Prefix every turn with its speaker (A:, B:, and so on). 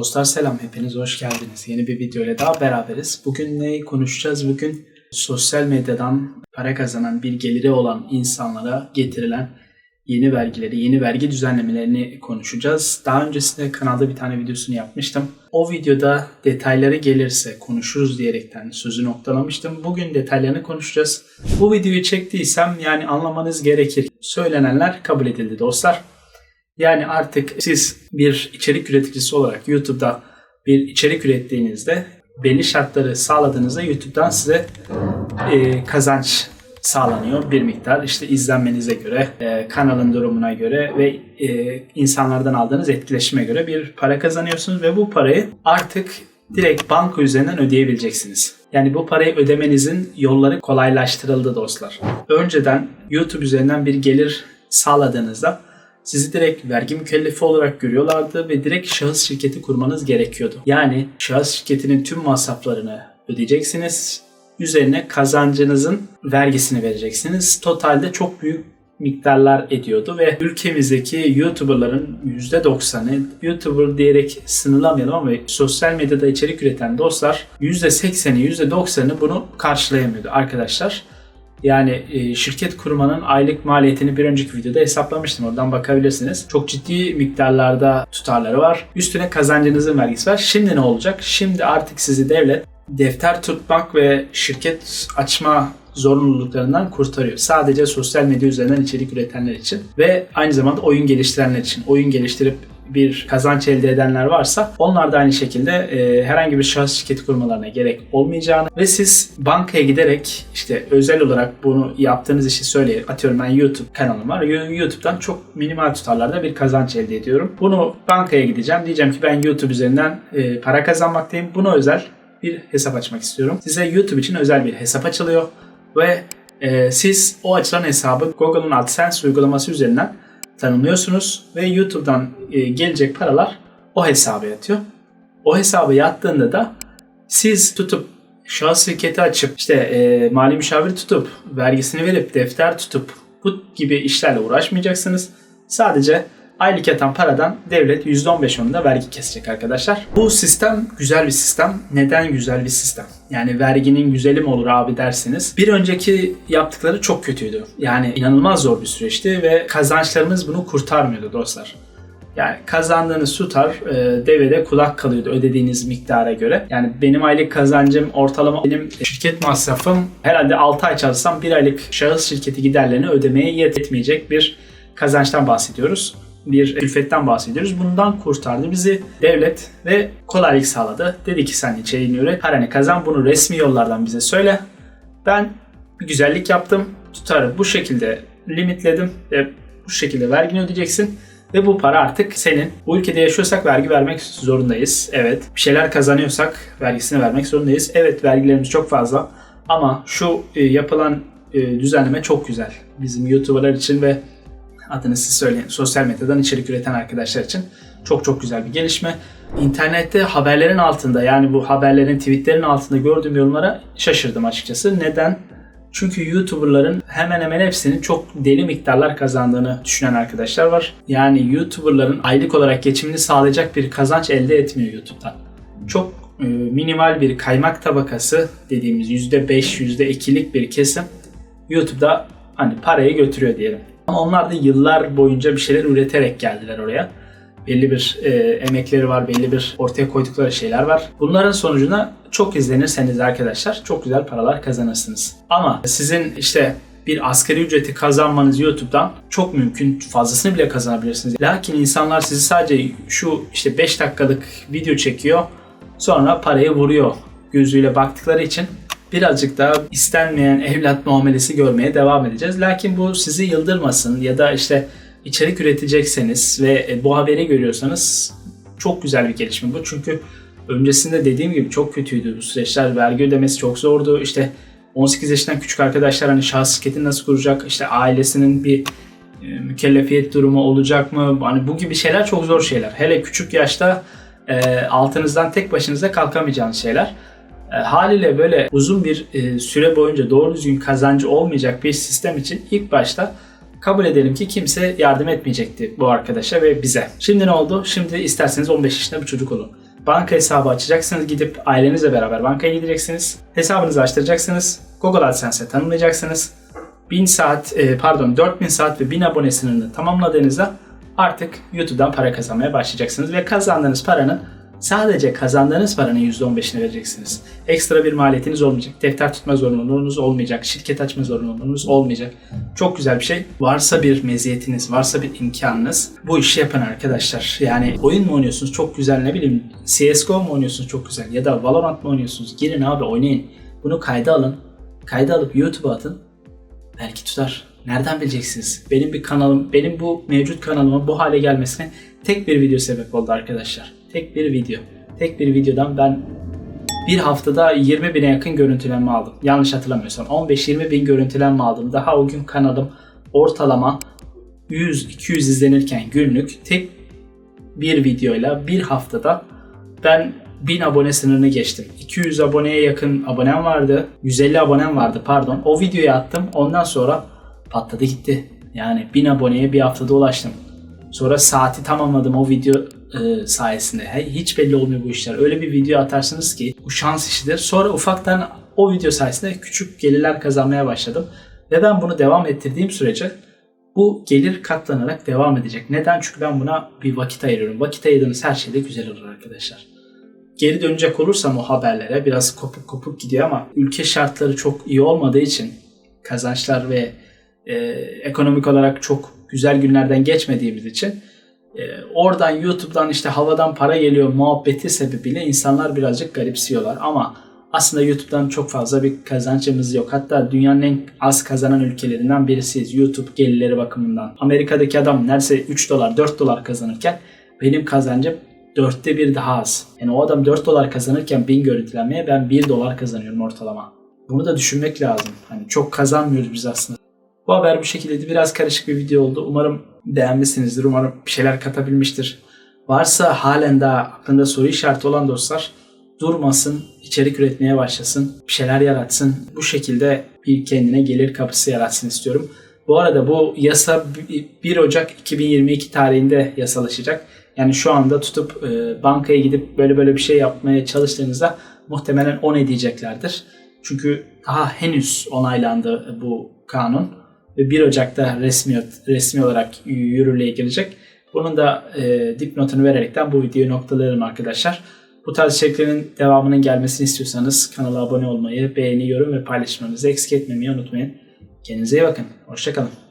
A: Dostlar selam, hepiniz hoş geldiniz. Yeni bir video ile daha beraberiz. Bugün neyi konuşacağız? Bugün sosyal medyadan para kazanan bir geliri olan insanlara getirilen yeni vergileri, yeni vergi düzenlemelerini konuşacağız. Daha öncesinde kanalda bir tane videosunu yapmıştım. O videoda detayları gelirse konuşuruz diyerekten sözü noktalamıştım. Bugün detaylarını konuşacağız. Bu videoyu çektiysem yani anlamanız gerekir. Söylenenler kabul edildi dostlar. Yani artık siz bir içerik üreticisi olarak YouTube'da bir içerik ürettiğinizde belli şartları sağladığınızda YouTube'dan size e, kazanç sağlanıyor bir miktar. İşte izlenmenize göre, e, kanalın durumuna göre ve e, insanlardan aldığınız etkileşime göre bir para kazanıyorsunuz ve bu parayı artık direkt banka üzerinden ödeyebileceksiniz. Yani bu parayı ödemenizin yolları kolaylaştırıldı dostlar. Önceden YouTube üzerinden bir gelir sağladığınızda sizi direkt vergi mükellefi olarak görüyorlardı ve direkt şahıs şirketi kurmanız gerekiyordu. Yani şahıs şirketinin tüm masraflarını ödeyeceksiniz. Üzerine kazancınızın vergisini vereceksiniz. Totalde çok büyük miktarlar ediyordu ve ülkemizdeki YouTuber'ların %90'ı YouTuber diyerek sınırlamayalım ama sosyal medyada içerik üreten dostlar %80'i %90'ı bunu karşılayamıyordu arkadaşlar. Yani e, şirket kurmanın aylık maliyetini bir önceki videoda hesaplamıştım. Oradan bakabilirsiniz. Çok ciddi miktarlarda tutarları var. Üstüne kazancınızın vergisi var. Şimdi ne olacak? Şimdi artık sizi devlet defter tutmak ve şirket açma zorunluluklarından kurtarıyor. Sadece sosyal medya üzerinden içerik üretenler için ve aynı zamanda oyun geliştirenler için. Oyun geliştirip bir kazanç elde edenler varsa onlar da aynı şekilde e, herhangi bir şahıs şirketi kurmalarına gerek olmayacağını ve siz bankaya giderek işte özel olarak bunu yaptığınız işi söyleyip atıyorum ben YouTube kanalım var. YouTube'dan çok minimal tutarlarda bir kazanç elde ediyorum. Bunu bankaya gideceğim. Diyeceğim ki ben YouTube üzerinden e, para kazanmaktayım. Buna özel bir hesap açmak istiyorum. Size YouTube için özel bir hesap açılıyor ve e, siz o açılan hesabı Google'ın AdSense uygulaması üzerinden tanımlıyorsunuz ve YouTube'dan e, gelecek paralar o hesaba yatıyor. O hesaba yattığında da siz tutup şahıs şirketi açıp işte e, mali müşavir tutup vergisini verip defter tutup bu gibi işlerle uğraşmayacaksınız. Sadece aylık yatan paradan devlet %15 vergi kesecek arkadaşlar. Bu sistem güzel bir sistem. Neden güzel bir sistem? Yani verginin güzeli mi olur abi derseniz. Bir önceki yaptıkları çok kötüydü. Yani inanılmaz zor bir süreçti ve kazançlarımız bunu kurtarmıyordu dostlar. Yani kazandığınız tutar e, devede kulak kalıyordu ödediğiniz miktara göre. Yani benim aylık kazancım ortalama benim şirket masrafım herhalde 6 ay çalışsam bir aylık şahıs şirketi giderlerini ödemeye yetmeyecek bir kazançtan bahsediyoruz bir külfetten bahsediyoruz. Bundan kurtardı bizi devlet ve kolaylık sağladı. Dedi ki sen içeriğini üret, paranı kazan, bunu resmi yollardan bize söyle. Ben bir güzellik yaptım, tutarı bu şekilde limitledim ve bu şekilde vergini ödeyeceksin. Ve bu para artık senin. Bu ülkede yaşıyorsak vergi vermek zorundayız. Evet. Bir şeyler kazanıyorsak vergisini vermek zorundayız. Evet vergilerimiz çok fazla. Ama şu e, yapılan e, düzenleme çok güzel. Bizim YouTuber'lar için ve adını siz söyleyin. Sosyal medyadan içerik üreten arkadaşlar için çok çok güzel bir gelişme. İnternette haberlerin altında yani bu haberlerin tweetlerin altında gördüğüm yorumlara şaşırdım açıkçası. Neden? Çünkü YouTuber'ların hemen hemen hepsinin çok deli miktarlar kazandığını düşünen arkadaşlar var. Yani YouTuber'ların aylık olarak geçimini sağlayacak bir kazanç elde etmiyor YouTube'dan. Çok e, minimal bir kaymak tabakası dediğimiz %5, %2'lik bir kesim YouTube'da hani parayı götürüyor diyelim. Ama onlar da yıllar boyunca bir şeyler üreterek geldiler oraya. Belli bir e, emekleri var, belli bir ortaya koydukları şeyler var. Bunların sonucunda çok izlenirseniz arkadaşlar çok güzel paralar kazanırsınız. Ama sizin işte bir asgari ücreti kazanmanız YouTube'dan çok mümkün. Fazlasını bile kazanabilirsiniz. Lakin insanlar sizi sadece şu işte 5 dakikalık video çekiyor. Sonra parayı vuruyor gözüyle baktıkları için birazcık daha istenmeyen evlat muamelesi görmeye devam edeceğiz. Lakin bu sizi yıldırmasın ya da işte içerik üretecekseniz ve e, bu haberi görüyorsanız çok güzel bir gelişme bu. Çünkü öncesinde dediğim gibi çok kötüydü bu süreçler. Vergi ödemesi çok zordu. İşte 18 yaşından küçük arkadaşlar hani şahıs şirketini nasıl kuracak? İşte ailesinin bir e, mükellefiyet durumu olacak mı? Hani bu gibi şeyler çok zor şeyler. Hele küçük yaşta e, altınızdan tek başınıza kalkamayacağınız şeyler. E, haliyle böyle uzun bir e, süre boyunca doğru düzgün kazancı olmayacak bir sistem için ilk başta kabul edelim ki kimse yardım etmeyecekti bu arkadaşa ve bize. Şimdi ne oldu? Şimdi isterseniz 15 yaşında bir çocuk olun. Banka hesabı açacaksınız. Gidip ailenizle beraber bankaya gideceksiniz. Hesabınızı açtıracaksınız. Google AdSense'e tanımlayacaksınız. 1000 saat, e, pardon 4000 saat ve 1000 abone sınırını tamamladığınızda artık YouTube'dan para kazanmaya başlayacaksınız. Ve kazandığınız paranın sadece kazandığınız paranın %15'ini vereceksiniz. Ekstra bir maliyetiniz olmayacak. Defter tutma zorunluluğunuz olmayacak. Şirket açma zorunluluğunuz olmayacak. Çok güzel bir şey. Varsa bir meziyetiniz, varsa bir imkanınız bu işi yapın arkadaşlar. Yani oyun mu oynuyorsunuz çok güzel ne bileyim CSGO mu oynuyorsunuz çok güzel ya da Valorant mı oynuyorsunuz? Girin abi oynayın. Bunu kayda alın. Kayda alıp YouTube'a atın. Belki tutar. Nereden bileceksiniz? Benim bir kanalım, benim bu mevcut kanalımın bu hale gelmesine tek bir video sebep oldu arkadaşlar. Tek bir video. Tek bir videodan ben bir haftada 20 bine yakın görüntülenme aldım. Yanlış hatırlamıyorsam 15-20 bin görüntülenme aldım. Daha o gün kanalım ortalama 100-200 izlenirken günlük tek bir videoyla bir haftada ben 1000 abone sınırını geçtim. 200 aboneye yakın abonem vardı. 150 abonem vardı pardon. O videoyu attım. Ondan sonra patladı gitti. Yani 1000 aboneye bir haftada ulaştım. Sonra saati tamamladım o video e, sayesinde. Hiç belli olmuyor bu işler. Öyle bir video atarsınız ki bu şans işidir. Sonra ufaktan o video sayesinde küçük gelirler kazanmaya başladım. Ve ben bunu devam ettirdiğim sürece bu gelir katlanarak devam edecek. Neden? Çünkü ben buna bir vakit ayırıyorum. Vakit ayırdığınız her şeyde güzel olur arkadaşlar. Geri dönecek olursam o haberlere biraz kopuk kopuk gidiyor ama ülke şartları çok iyi olmadığı için kazançlar ve e, ekonomik olarak çok güzel günlerden geçmediğimiz için oradan YouTube'dan işte havadan para geliyor muhabbeti sebebiyle insanlar birazcık garipsiyorlar ama aslında YouTube'dan çok fazla bir kazancımız yok. Hatta dünyanın en az kazanan ülkelerinden birisiyiz YouTube gelirleri bakımından. Amerika'daki adam neredeyse 3 dolar 4 dolar kazanırken benim kazancım dörtte bir daha az. Yani o adam 4 dolar kazanırken 1000 görüntülenmeye ben 1 dolar kazanıyorum ortalama. Bunu da düşünmek lazım. Hani çok kazanmıyoruz biz aslında. Bu haber bu şekildeydi. Biraz karışık bir video oldu. Umarım beğenmişsinizdir. Umarım bir şeyler katabilmiştir. Varsa halen daha aklında soru işareti olan dostlar durmasın, içerik üretmeye başlasın, bir şeyler yaratsın. Bu şekilde bir kendine gelir kapısı yaratsın istiyorum. Bu arada bu yasa 1 Ocak 2022 tarihinde yasalaşacak. Yani şu anda tutup e, bankaya gidip böyle böyle bir şey yapmaya çalıştığınızda muhtemelen on edeceklerdir. Çünkü daha henüz onaylandı bu kanun ve 1 Ocak'ta resmi resmi olarak yürürlüğe girecek. Bunun da e, dipnotunu vererekten bu videoyu noktalayalım arkadaşlar. Bu tarz içeriklerin devamının gelmesini istiyorsanız kanala abone olmayı, beğeni, yorum ve paylaşmanızı eksik etmemeyi unutmayın. Kendinize iyi bakın. Hoşçakalın.